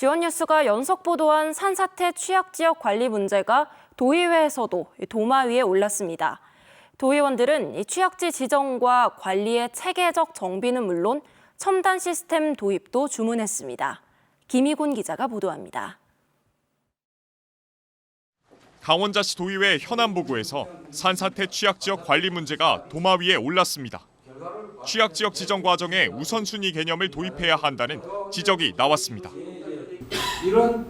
지원뉴스가 연속 보도한 산사태 취약 지역 관리 문제가 도의회에서도 도마 위에 올랐습니다. 도의원들은 이 취약지 지정과 관리의 체계적 정비는 물론 첨단 시스템 도입도 주문했습니다. 김희곤 기자가 보도합니다. 강원자치 도의회 현안보고에서 산사태 취약지역 관리 문제가 도마 위에 올랐습니다. 취약지역 지정 과정에 우선순위 개념을 도입해야 한다는 지적이 나왔습니다. 이런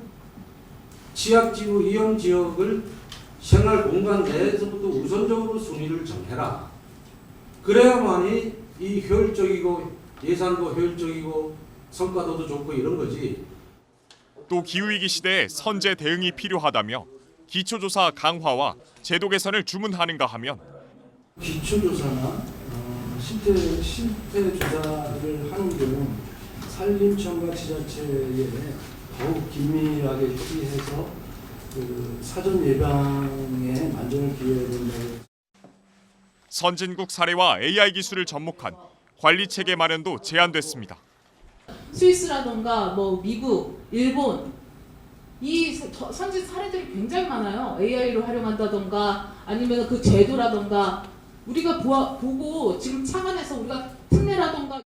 지역지구 이용 지역을 생활 공간 내에서부터 우선적으로 순위를 정해라. 그래야만이 이 효율적이고 예산도 효율적이고 성과도도 좋고 이런 거지. 또 기후위기 시대에 선제 대응이 필요하다며 기초조사 강화와 제도 개선을 주문하는가 하면 기초조사나 어, 실태 실태 조사를 하는 경우 산림청과 지자체에 더욱 긴밀하게 협의해서 그 사전 예방에 만전을 기해야 된다고. 선진국 사례와 AI 기술을 접목한 관리 체계 마련도 제안됐습니다. 스위스라던가 뭐 미국, 일본 이 서- 선진 사례들이 굉장히 많아요. AI로 활용한다던가 아니면 그 제도라던가 우리가 보아, 보고 지금 창안에서 우리가 특례라던가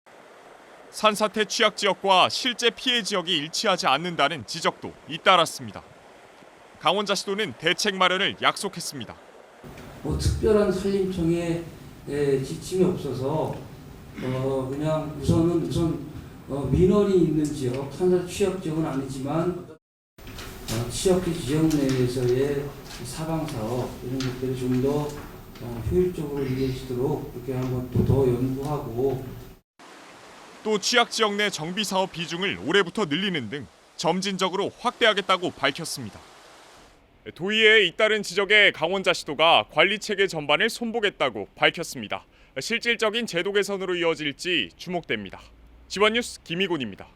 산사태 취약 지역과 실제 피해 지역이 일치하지 않는다는 지적도 잇따랐습니다. 강원자치도는 대책 마련을 약속했습니다. 뭐 특별한 산림청의 에, 지침이 없어서 어, 그냥 우선은 우선 어, 민원이 있는 지역, 산사 취약 지역은 아니지만 어, 취약지 지역 내에서의 사방 사업 이런 것들이 좀더 어, 효율적으로 이루어지도록 이렇게 한번 또더 연구하고 또 취약 지역 내 정비 사업 비중을 올해부터 늘리는 등 점진적으로 확대하겠다고 밝혔습니다. 도의회에 잇따른 지적에 강원자치도가 관리 체계 전반을 손보겠다고 밝혔습니다. 실질적인 제도 개선으로 이어질지 주목됩니다. 지원 뉴스 김희곤입니다.